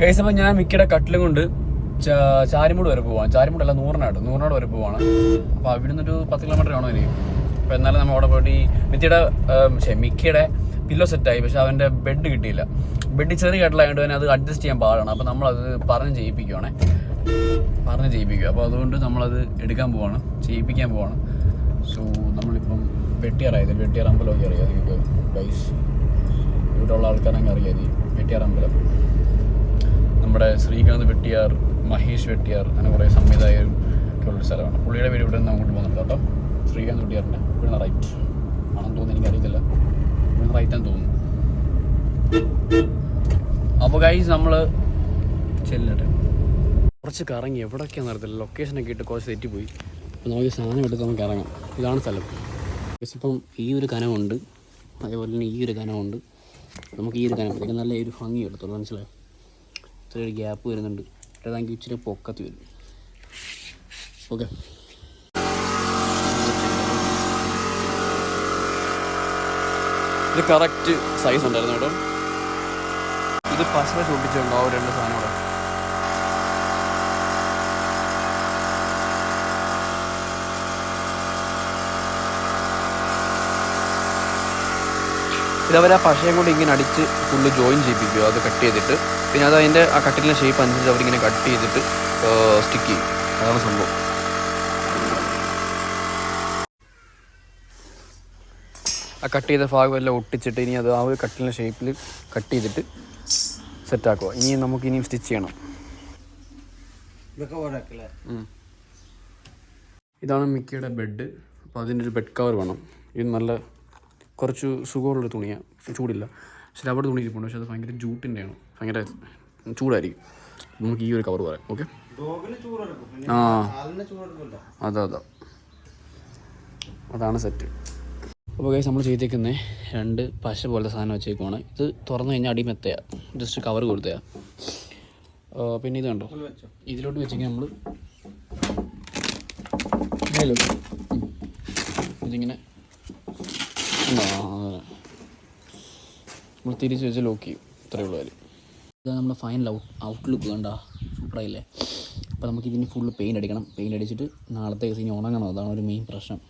Guys അപ്പം ഞാൻ മിക്കയുടെ കട്ടിലും കൊണ്ട് ചാരിമൂട് വരെ ചാരിമൂട് അല്ല നൂറിനാട്. നൂറിനാട് വരെ പോവാണ്. അപ്പോൾ അവിടുന്ന് ഒരു പത്ത് കിലോമീറ്റർ ആണോ എനിക്ക് അപ്പോൾ എന്നാലും നമ്മൾ അവിടെ പോയിട്ട് ഈ മിത്തിയുടെ പക്ഷേ മിക്കയുടെ പില്ലോ സെറ്റായി പക്ഷെ അവന്റെ ബെഡ് കിട്ടിയില്ല. ബെഡ് ചെറിയ കട്ടിലായതുകൊണ്ട് തന്നെ അത് അഡ്ജസ്റ്റ് ചെയ്യാൻ പാടാണ്. അപ്പോൾ നമ്മളത് പറഞ്ഞ് ചെയ്യിപ്പിക്കുവാണേ. പറഞ്ഞ് ചെയ്യിപ്പിക്കുക അപ്പോൾ അതുകൊണ്ട് നമ്മളത് എടുക്കാൻ പോവാണ്. ചെയ്യിപ്പിക്കാൻ പോവാണ്. സോ നമ്മളിപ്പം വെട്ടിയാറായത് വെട്ടിയാർ അമ്പലമൊക്കെ അറിയാം? നിങ്ങൾക്ക് ഗൈസ് ഇവിടെ ഉള്ള ആൾക്കാരങ്ങ് അറിയാം വെട്ടിയാർ അമ്പലം. നമ്മുടെ ശ്രീകാന്ത് വെട്ടിയാർ മഹേഷ് വെട്ടിയാർ അങ്ങനെ കുറേ സംവിധായകരും ഒക്കെ ഉള്ള സ്ഥലമാണ്. പുള്ളിയുടെ പേര് ഇവിടെ നിന്ന് അങ്ങോട്ട് പോകുന്നുണ്ട് കേട്ടോ. ശ്രീകാന്ത് വെട്ടിയാറിന്റെ ഇവിടുന്ന് റൈറ്റ് ആണെന്ന് തോന്നുന്നു എനിക്കറിയത്തില്ല. ഇവിടുന്ന് റൈറ്റ് ആണെന്ന് തോന്നുന്നു. അപ്പോൾ ഗൈസ് നമ്മൾ ചെല്ലട്ടെ. കുറച്ച് കറങ്ങി എവിടെയൊക്കെയാണെന്ന് അറിയത്തില്ല. ലൊക്കേഷനൊക്കെ ഇട്ട് കുറച്ച് തെറ്റിപ്പോയി. അപ്പോൾ നമുക്ക് സാധനം എടുത്ത് നമുക്ക് ഇറങ്ങാം. ഇതാണ് സ്ഥലം. ഇപ്പം ഈ ഒരു കനമുണ്ട് അതേപോലെ തന്നെ ഈ ഒരു കനമുണ്ട് നമുക്ക് ഈ ഒരു കനം നല്ല ഒരു ഭംഗി എടുത്തോളൂ മനസ്സിലായി? ഒരു ഗ്യാപ്പ് വരുന്നുണ്ട്. അതാണെങ്കിൽ ഇച്ചിരി പൊക്കത്ത് വരും. ഓക്കെ ഇത് കറക്റ്റ് സൈസ് ഉണ്ടായിരുന്നു കേട്ടോ ഇത് പശ ചൂട്ടിച്ചുണ്ടോ ആ രണ്ട് സാധനം ഇതവർ ആ പശയും കൊണ്ട് ഇങ്ങനെ അടിച്ച് ഫുള്ള് ജോയിൻ ചെയ്യിപ്പിക്കുക അത് കട്ട് ചെയ്തിട്ട്. പിന്നെ അത് അതിന്റെ ആ കട്ടിലിന്റെ ഷേപ്പ് അനുസരിച്ച് അവരിങ്ങനെ കട്ട് ചെയ്തിട്ട് സ്റ്റിക്ക് ചെയ്യും. അതാണ് സംഭവം. ആ കട്ട് ചെയ്ത ഭാഗം എല്ലാം ഒട്ടിച്ചിട്ട് ഇനി അത് ആ ഒരു കട്ടിലിന്റെ ഷേപ്പിൽ കട്ട് ചെയ്തിട്ട് സെറ്റാക്കുക ഇനി നമുക്ക് ഇനിയും സ്റ്റിച്ച് ചെയ്യണം. ഇതാണ് മിക്കിയുടെ ബെഡ് അപ്പോൾ അതിന്റെ ഒരു ബെഡ് കവർ വേണം. ഇത് നല്ല കുറച്ച് സുഖമുള്ളൊരു തുണിയാണ് ചൂടില്ല. പക്ഷേ അവിടെ തുണി ഇരിപ്പുണ്ട് പക്ഷേ അത് ഭയങ്കര ജൂട്ടിന്റെയാണ് ഭയങ്കര ചൂടായിരിക്കും. നമുക്ക് ഈ ഒരു കവർ പറയാം. ഓക്കെ ആ. അതെ അതെ അതാ അതാ. അതാണ് സെറ്റ് അപ്പോൾ കേസ് നമ്മൾ ചെയ്തേക്കുന്ന രണ്ട് പശ പോലത്തെ സാധനം വെച്ചേക്കുവാണ്. ഇത് തുറന്നു കഴിഞ്ഞാൽ അടി മെത്തയാ. Just cover കൊടുത്തയാ. പിന്നെ ഇത് കണ്ടോ? ഇതിലോട്ട് വെച്ചെങ്കിൽ നമ്മൾ ഇതിങ്ങനെ. നമ്മൾ തിരിച്ച് വെച്ച് ലോക്ക് ചെയ്യും. ഇത്രയേ ഉള്ളൂ കാര്യം. ഇതാണ് നമ്മുടെ ഫൈനൽ ഔട്ട് ഔട്ട്ലുക്ക് കണ്ട? സൂപ്പറായില്ലേ അപ്പോൾ നമുക്ക് ഇതിന് ഫുള്ള് പെയിന്റ് അടിക്കണം. പെയിന്റ് അടിച്ചിട്ട് നാളത്തെ ദിവസം ഇനി ഉണങ്ങണം. അതാണ് ഒരു മെയിൻ പ്രശ്നം.